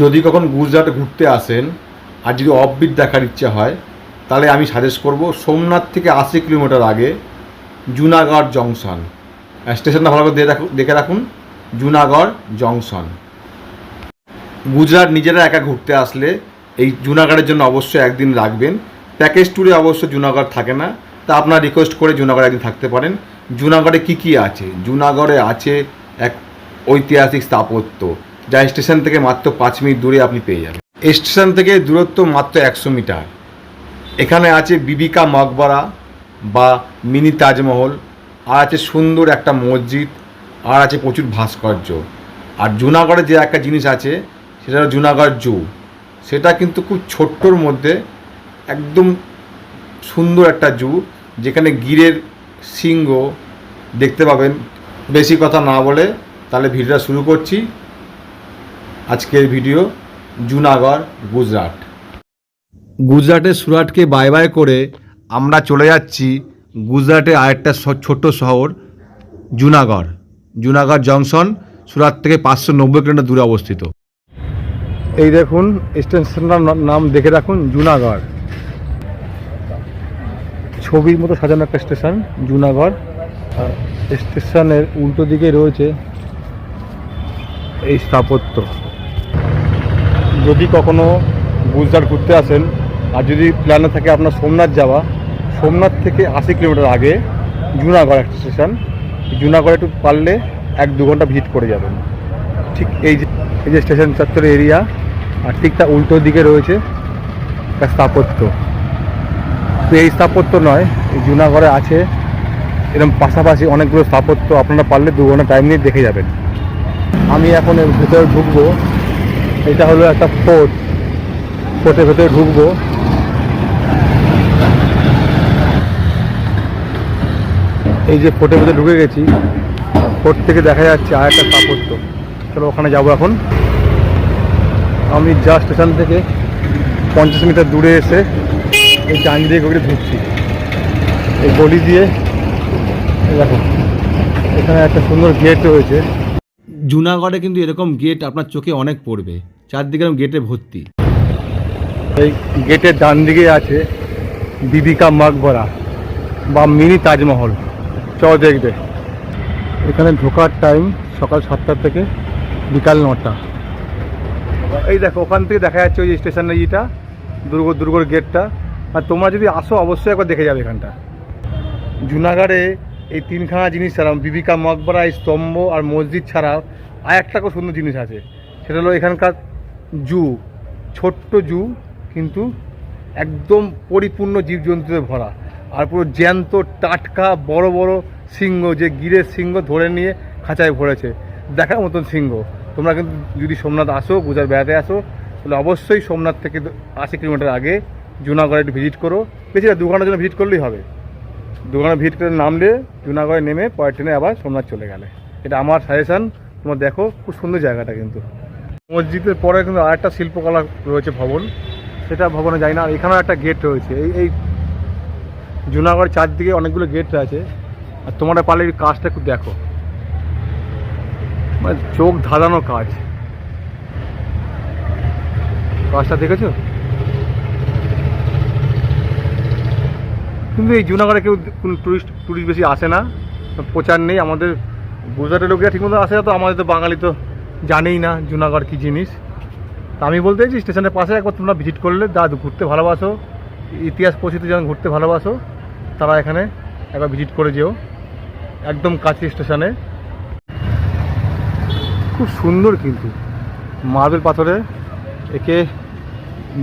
যদি কখন গুজরাট ঘুরতে আসেন আর যদি অফবিট দেখার ইচ্ছা হয়, তাহলে আমি সাজেস্ট করব সোমনাথ থেকে আশি কিলোমিটার আগে জুনাগড় জংশন। স্টেশনটা ভালো করে দেখে রাখুন জুনাগড় জংশন। গুজরাট নিজেরা একা ঘুরতে আসলে এই জুনাগড়ের জন্য অবশ্যই একদিন রাখবেন। প্যাকেজ ট্যুরে অবশ্য জুনাগড় থাকে না। তা আপনার রিকোয়েস্ট করে জুনাগড়ে একদিন থাকতে পারেন। জুনাগড়ে কি কি আছে? জুনাগড়ে আছে এক ঐতিহাসিক স্থাপত্য। যা স্টেশন থেকে মাত্র পাঁচ মিনিট দূরে আপনি পেয়ে যাবেন। স্টেশন থেকে দূরত্ব মাত্র একশো মিটার। এখানে আছে বিবিকা মকবরা বা মিনি তাজমহল, আর আছে সুন্দর একটা মসজিদ, আর আছে প্রচুর ভাস্কর্য। আর জুনাগড়ে যে একটা জিনিস আছে, সেটা হলো জুনাগড় জু। সেটা কিন্তু খুব ছোট্টর মধ্যে একদম সুন্দর একটা জু, যেখানে গিরের সিংহ দেখতে পাবেন। বেশি কথা না বলে তাহলে ভিডিওটা শুরু করছি। আজকের ভিডিও জুনাগড়, গুজরাট। গুজরাটের সুরাটকে বাই বাই করে আমরা চলে যাচ্ছি গুজরাটের আরেকটা ছোট্ট শহর, জুনাগড়। জুনাগড় জংশন সুরাট থেকে পাঁচশো নব্বই কিলোমিটার দূরে অবস্থিত। এই দেখুন, স্টেশনটার নাম দেখে রাখুন, জুনাগড়। ছবির মতো সাজানো একটা স্টেশন, জুনাগড়। স্টেশনের উল্টো দিকে রয়েছে এই স্থাপত্য। যদি কখনো গুজরাট ঘুরতে আসেন, আর যদি প্ল্যানে থাকে আপনার সোমনাথ যাওয়া, সোমনাথ থেকে আশি কিলোমিটার আগে জুনাগড় একটা স্টেশন জুনাগড় একটু পারলে এক দু ঘণ্টা ভিজিট করে যাবেন। ঠিক এই যে এই যে স্টেশন চত্বরের এরিয়া আর ঠিক তার উল্টো দিকে রয়েছে একটা স্থাপত্য। তো এই স্থাপত্য নয়, এই জুনাগড়ে আছে এরকম পাশাপাশি অনেকগুলো স্থাপত্য, আপনারা পারলে দু ঘণ্টা টাইম নিয়ে দেখে যাবেন। আমি এখন ভেতরে ঢুকবো। এটা হলো একটা ফোর্ট। ফোর্টের ভেতরে ঢুকবো। এই যে ফোর্টের ভেতরে ঢুকে গেছি, ফোর্ট থেকে দেখা যাচ্ছে আর একটা স্থাপত্য। চলো ওখানে যাব এখন। আমি যা স্টেশন থেকে পঞ্চাশ মিটার দূরে এসে এই দিয়ে গড়ে ঢুকছি। এই গলি দিয়ে দেখো, এখানে একটা সুন্দর গেট রয়েছে। জুনাগড়ে কিন্তু এরকম গেট আপনার চোখে অনেক পড়বে। চারদিকে গেটে ভর্তি। এই গেটের ডান দিকে আছে বিবিকা মাকবরা বা মিনি তাজমহল। চ দেখবে এখানে ঢোকার টাইম সকাল সাতটা থেকে বিকাল নটা। এই দেখো, ওখান থেকে দেখা যাচ্ছে ওই স্টেশনের ইটা দুর্গ দুর্গর গেটটা। আর তোমরা যদি আসো, অবশ্যই একবার দেখে যাবে এখানটা। জুনাগড়ে এই তিনখানা জিনিস ছাড়া, বিবিকা মকবরা এই স্তম্ভ আর মসজিদ ছাড়া আর একটা খুব সুন্দর জিনিস আছে। সেটা হলো এখানকার জু, ছোট্ট জু, কিন্তু একদম পরিপূর্ণ জীবজন্তুতে ভরা। আর পুরো জ্যান্ত, টাটকা, বড় বড় সিংহ, যে গিরের সিংহ ধরে নিয়ে খাঁচায় ভরেছে। দেখার মতন সিংহ। তোমরা কিন্তু যদি সোমনাথ আসো গুজরাট বেড়াতে আসো, তাহলে অবশ্যই সোমনাথ থেকে আশি কিলোমিটার আগে জুনাগড়ে একটু ভিজিট করো। বেশি দু ঘণ্টার জন্য ভিজিট করলেই হবে। দু ঘণ্টা ভিজিট করে নামলে জুনাগড়ে নেমে পরের ট্রেনে আবার সোমনাথ চলে গেলে। এটা আমার সাজেশান তোমরা দেখো, খুব সুন্দর জায়গাটা কিন্তু। মসজিদের পরে কিন্তু আরেকটা শিল্পকলা রয়েছে ভবন। সেটা ভবনে যাই না, আর এখানেও একটা গেট রয়েছে। এই এই জুনাগড় চারদিকে অনেকগুলো গেট আছে। আর তোমরা পারলে কাজটা একটু দেখো। মানে চোখ ধাঁধানো কাজ। কাজটা দেখেছ? কিন্তু এই জুনাগড়ে কেউ কোনো টুরিস্ট টুরিস্ট বেশি আসে না। প্রচার নেই। আমাদের গুজরাটের লোকেরা ঠিকমতো আসে না তো, আমাদের তো বাঙালি তো জানেই না জুনাগড় কী জিনিস। তা আমি বলতে চাইছি, স্টেশনের পাশে একবার তোমরা ভিজিট করলে যা ঘুরতে ভালোবাসো, ইতিহাস পরিচিত যেন ঘুরতে ভালোবাসো, তারা এখানে একবার ভিজিট করে যেও, একদম কাছে স্টেশনে। খুব সুন্দর কিন্তু, মার্বেল পাথরে একে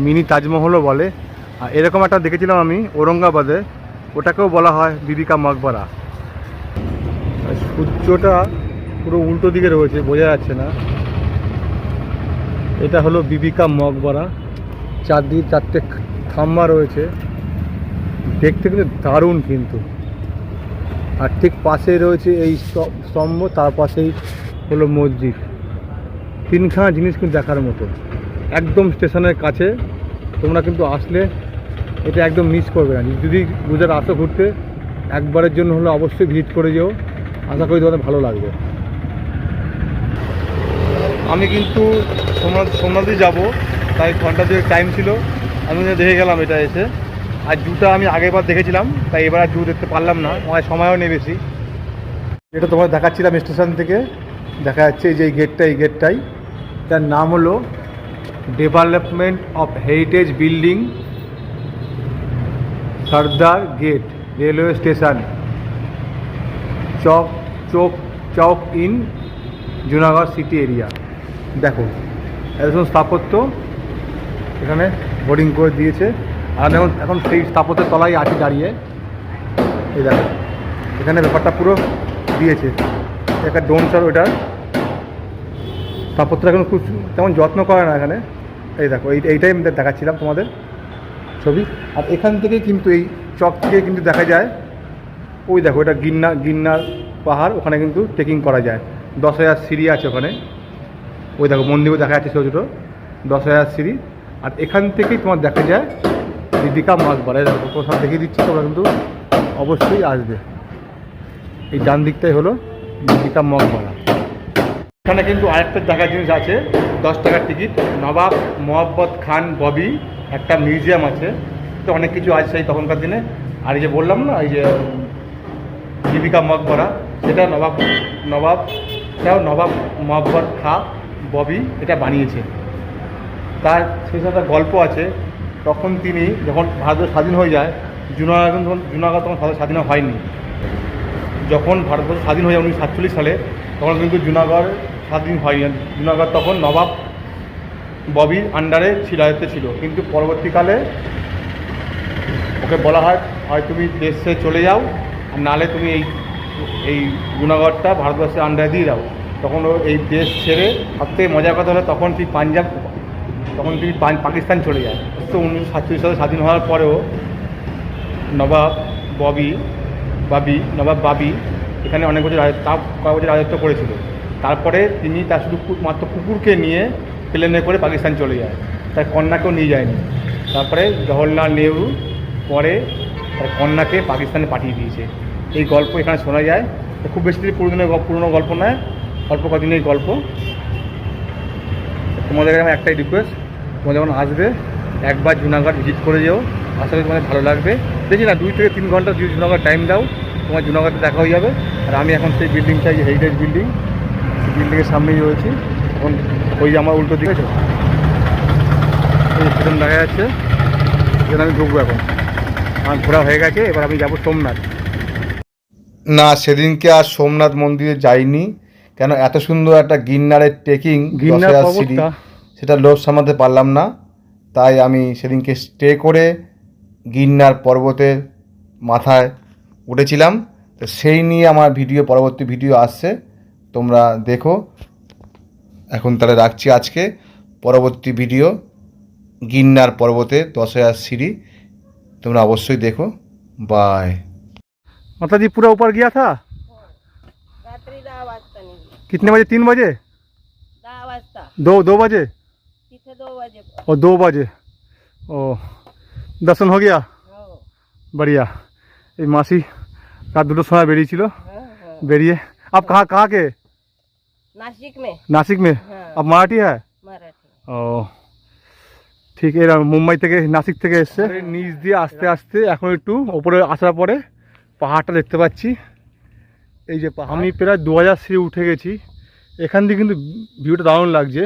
মিনি তাজমহলও বলে। আর এরকম একটা দেখেছিলাম আমি, ঔরঙ্গাবাদে, ওটাকেও বলা হয় বিবিকা মকবরা। সূর্যটা পুরো উল্টো দিকে রয়েছে, বোঝা যাচ্ছে না। এটা হলো বিবিকা মকবরা চারদিকে চারটে থাম্মা রয়েছে। দেখতে কিন্তু দারুণ কিন্তু। আর ঠিক পাশে রয়েছে এই স্তম্ভ- তার পাশেই হলো মসজিদ। তিনখানা জিনিস কিন্তু দেখার মতো। একদম স্টেশনের কাছে। তোমরা কিন্তু আসলে এটা একদম মিস করবে না। যদি গুজরাট আসো ঘুরতে একবারের জন্য হলো অবশ্যই ভিজিট করে যেও। আশা করি তোমাদের ভালো লাগবে। আমি কিন্তু সোমনাথ, সোমনাথই যাব। তাই ঘণ্টা দুয়েক টাইম ছিল। আমি দেখে গেলাম এটা এসে। আর জুটা আমি আগেরবার দেখেছিলাম, তাই এবার আর জু দেখতে পারলাম না। আমার সময়ও নেই বেশি। এটা তোমার দেখাচ্ছিলাম স্টেশন থেকে, দেখা যাচ্ছে যে এই গেটটা এই গেটটাই তার নাম হলো development of heritage building Sardar gate railway station chowk chowk chowk in Junagadh city area দেখো এত স্থাপত্য এখানে বোর্ডিং করে দিয়েছে। আর এখন এখন সেই স্থাপত্যের তলায় আছি দাঁড়িয়ে। এই দেখো, এখানে ব্যাপারটা পুরো দিয়েছে। একটা ডোন স্যার ওইটার স্থাপত্যটা এখন খুব তেমন যত্ন করে না এখানে। এই দেখো, এই, এইটাই আমি দেখাচ্ছিলাম তোমাদের ছবি। আর এখান থেকে কিন্তু এই চক থেকে কিন্তু দেখা যায়, ওই দেখো, এটা গিন্না, গিন্নার পাহাড়, ওখানে কিন্তু ট্রেকিং করা যায়। দশ হাজার সিঁড়ি আছে ওখানে। ওই দেখো মন্দিরও দেখা যাচ্ছে ছোটো ছোটো দশ হাজার সিঁড়ি। আর এখান থেকেই তোমার দেখা যায় দীপিকা মাছ বাড়ে। দেখো কোথাও দেখিয়ে দিচ্ছি, তোমরা কিন্তু অবশ্যই আসবে। এই ডান দিকটাই হলো দীপিকা মগবাড়া এখানে কিন্তু আরেকটা দেখার জিনিস আছে, দশ টাকার টিকিট। নবাব মোহাম্মদ খান ববি, একটা মিউজিয়াম আছে। তো অনেক কিছু আছে সেই তখনকার দিনে। আর এই যে বললাম না, এই যে জীবিকা মকবরা সেটা নবাব নবাব, সেটাও নবাব মোহাম্মদ খা ববি এটা বানিয়েছে। তার সাথে একটা গল্প আছে, তখন তিনি যখন ভারত স্বাধীন হয়ে যায় জুনাগড় তখন জুনাগড় তখন স্বাধীন হয়নি। যখন ভারতবর্ষ স্বাধীন হয়ে যায় উনিশশো সাতচল্লিশ সালে, তখন কিন্তু জুনাগড় স্বাধীন হয়নি। জুনাগড় তখন নবাব ববির আন্ডারে ছিল আয়ত্তে ছিল। কিন্তু পরবর্তীকালে ওকে বলা হয় হয় তুমি দেশে চলে যাও, আর নালে তুমি এই এই জুনাগড়টা ভারতবর্ষের আন্ডারে দিয়ে দাও। তখন ও এই দেশ ছেড়ে সবথেকে মজার কথা হলো তখন তুই পাঞ্জাব, তখন তুই পাকিস্তান চলে যায়। তো উনিশশো সাতচল্লিশ সালে স্বাধীন হওয়ার পরেও নবাব ববি, বাবি, নবাব বাবি এখানে অনেক বছর তা কয়েক বছর রাজত্ব করেছিল। তারপরে তিনি তার শুধু মাত্র কুকুরকে নিয়ে প্লেনে করে পাকিস্তান চলে যায়। তার কন্যাকেও নিয়ে যায়নি। তারপরে জওহরলাল নেহরু পরে তার কন্যাকে পাকিস্তানে পাঠিয়ে দিয়েছে। এই গল্প এখানে শোনা যায়। খুব বেশি পুরনো পুরনো গল্প নয়। অল্প কদিনের গল্প। তোমাদের এখানে একটাই রিকোয়েস্ট তোমরা যখন আসবে, একবার জুনাগড় ভিজিট করে যাও। আশা করি তোমাদের ভালো লাগবে। দেখি না, দুই থেকে তিন ঘণ্টা যদি জুনাগড় টাইম দাও, তোমার জুনাগড়ে দেখা হয়ে যাবে। আর আমি এখন সেই বিল্ডিংটা যে হেরিটেজ বিল্ডিং বিল্ডিংয়ের সামনেই রয়েছি। এখন ওই আমার উল্টো দিকে। এই স্টেশন দেখা যাচ্ছে। যেখানে আমি ঢুকবো এখন। আমার ঘোরা হয়ে গেছে, এবার আমি যাব সোমনাথ। না, সেদিনকে আর সোমনাথ মন্দিরে যাইনি। কেন এত সুন্দর একটা গিন্নারের ট্রেকিং গিন্নার পর্বতটা সেটা লোভ সামলাতে পারলাম না তাই আমি সেদিনকে স্টে করে গিন্নার পর্বতের মাথায় উঠেছিলাম তো সেই নিয়ে আমার ভিডিও পরবর্তী ভিডিও আসছে তোমরা দেখো এখন তাহলে রাখছি আজকে পরবর্তী ভিডিও গিন্নার পর্বতে দশ হাজার সিঁড়ি তোমরা অবশ্যই দেখো বাই माता जी पूरा ऊपर गया था कितने बजे तीन बजे दहा वाजता दो दो बजे तिथे दो वाजे और दो बजे ओ दर्शन हो गया हो बढ़िया এই মাসি রাত দুটোর সময় বেরিয়েছিল हाँ, हाँ। বেরিয়ে आप कहाँ कहाँ के नाशिक में नासिक में हाँ। आप মারাঠি হ্যাঁ मराठी ও ঠিক এরা মুম্বাই থেকে নাসিক থেকে এসছে নিচ দিয়ে আস্তে আস্তে এখন একটু ওপরে আসার পরে পাহাড়টা দেখতে পাচ্ছি এই যে আমি প্রায় দু হাজার সিঁড়ি উঠে গেছি। এখান দিয়ে কিন্তু ভিউটা দারুণ লাগছে।